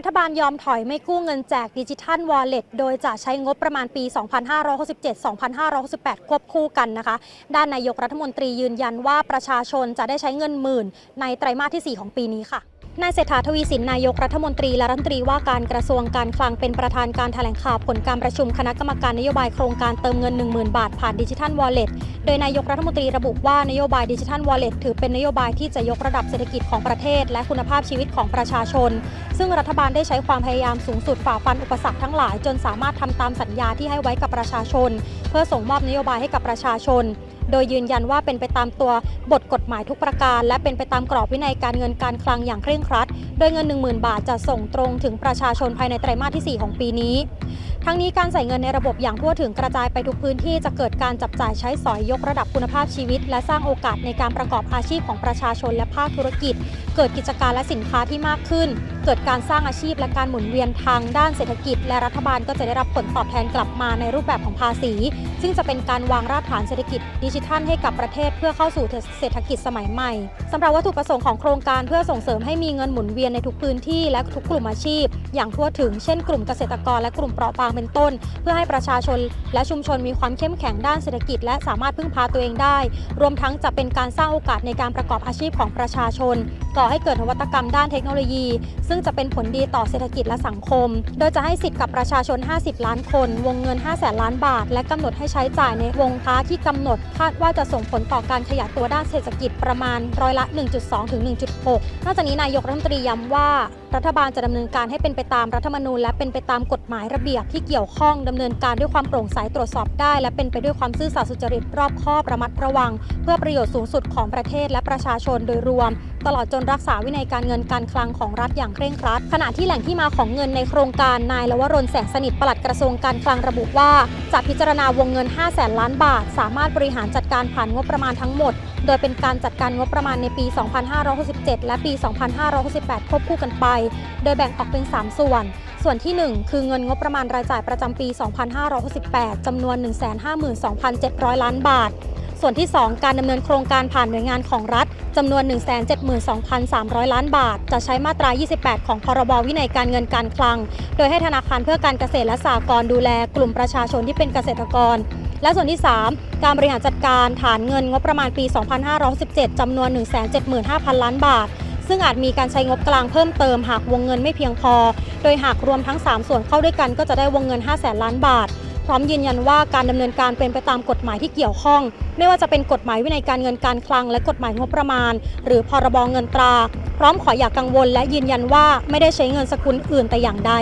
รัฐบาลยอมถอยไม่กู้เงินแจกดิจิทัลวอลเล็ตโดยจะใช้งบประมาณปี 2567-2568 ควบคู่กันนะคะ ด้านนายกรัฐมนตรียืนยันว่าประชาชนจะได้ใช้เงินหมื่น ในไตรมาสที่ 4 ของปีนี้ค่ะ นายเศรษฐาทวีสินนายกรัฐมนตรีและรัฐมนตรีว่าการกระทรวงการคลังเป็นประธานการแถลงข่าวผลการประชุมคณะกรรมการนโยบายโครงการเติมเงิน 10,000 บาทผ่านดิจิทัลวอลเล็ตโดยนายกรัฐมนตรีระบุว่านโยบายดิจิทัลวอลเล็ตถือเป็นนโยบายที่จะยกระดับเศรษฐกิจของประเทศ และคุณภาพชีวิตของประชาชน ซึ่งรัฐบาลได้ใช้ความพยายามสูงสุดฝ่าฟันอุปสรรคทั้งหลาย จนสามารถทำตามสัญญาที่ให้ไว้กับประชาชน เพื่อส่งมอบนโยบายให้กับประชาชน โดยยืนยันว่าเป็นไปตามตัวบทกฎหมายทุกประการ และเป็นไปตามกรอบวินัยการเงินการคลังอย่างเคร่งครัด โดยเงิน 10,000 บาทจะส่งตรงถึงประชาชนภายในไตรมาสที่ 4 ของปีนี้ ทั้งนี้การใส่เงินในระบบอย่างทั่วถึงกระจายไปทุกพื้นที่จะเกิดการจับจ่ายใช้สอยยกระดับคุณภาพชีวิต และสร้างโอกาสในการประกอบอาชีพของประชาชนและภาคธุรกิจ เกิดกิจการและสินค้าที่มากขึ้น เกิดการสร้างอาชีพและการหมุนเวียนทางด้านเศรษฐกิจ และรัฐบาลก็จะได้รับผลตอบแทนกลับมาในรูปแบบของภาษี ซึ่งจะเป็นการวางรากฐานเศรษฐกิจ ดิจิทัลให้กับประเทศเพื่อเข้าสู่เศรษฐกิจสมัยใหม่สำหรับวัตถุประสงค์ของโครงการเพื่อส่งเสริมให้มีเงินหมุนเวียนในทุกพื้นที่และทุกกลุ่มอาชีพ อย่างทั่วถึงเช่นกลุ่มเกษตรกรและกลุ่มเปราะบางเป็นต้น เพื่อให้ประชาชนและชุมชนมีความเข้มแข็งด้านเศรษฐกิจ และสามารถพึ่งพาตัวเองได้ รวมทั้งจะเป็นการสร้างโอกาสในการประกอบอาชีพของประชาชน ก่อให้เกิดนวัตกรรมด้านเทคโนโลยี ซึ่งจะเป็นผลดีต่อเศรษฐกิจและสังคม โดยจะให้สิทธิ์กับประชาชน 50 ล้านคน วงเงิน5แสนล้านบาท และกำหนดให้ใช้จ่ายในวงค้าที่กำหนด คาดว่าจะส่งผลต่อการขยายตัวด้านเศรษฐกิจประมาณร้อยละ 1.2 ถึง 1.6 นอกจากนี้นายกรัฐมนตรีย้ำว่า รัฐบาลจะดำเนินการให้เป็นไปตามรัฐธรรมนูญและเป็นไปตามกฎหมายระเบียบที่เกี่ยวข้องดำเนินการด้วยความโปร่งใสตรวจสอบได้ และเป็นไปด้วยความซื่อสัตย์สุจริตรอบคอบระมัดระวัง เพื่อประโยชน์สูงสุดของประเทศและประชาชนโดยรวม ตลอดจนรักษาวินัยการเงินการคลังของรัฐอย่างเคร่งครัด ขณะที่แหล่งที่มาของเงินในโครงการนายลวรนแสงสนิทปลัดกระทรวงการคลังระบุว่าจะพิจารณาวงเงิน5แสนล้านบาท สามารถบริหารจัดการผ่านงบประมาณทั้งหมด โดยเป็นการจัดการงบประมาณในปี 2567 และปี 2568 ควบคู่กันไป โดยแบ่งออกเป็น 3 ส่วน ส่วนที่ 1 คือเงินงบประมาณรายจ่ายประจำปี 2568 จำนวน 152,700 ล้านบาท ส่วนที่ 2 การดำเนินโครงการผ่านหน่วยงานของรัฐจำนวน 172,300 ล้านบาท จะใช้มาตรา 28 ของพรบวินัยการเงินการคลัง โดยให้ธนาคารเพื่อการเกษตรและสหกรณ์ดูแลกลุ่มประชาชนที่เป็นเกษตรกร และส่วนที่ 3 การบริหารจัดการฐานเงินงบประมาณปี 2517จำนวน 175,000 ล้านบาท ซึ่งอาจมีการใช้งบกลางเพิ่มเติมหากวงเงินไม่เพียงพอ โดยหากรวมทั้ง 3 ส่วนเข้าด้วยกันก็จะได้วงเงิน 5 0 0แสนล้านบาท พร้อมยืนยันว่าการดำเนินการเป็นไปตามกฎหมายที่เกี่ยวข้อง ไม่ว่าจะเป็นกฎหมายวินัยการเงินการคลัง และกฎหมายงบประมาณ หรือพรบเงินตรา พร้อมขออย่ากกังวล และยืนยันว่าไม่ได้ใช้เงินสกุลอื่นแต่อย่างใด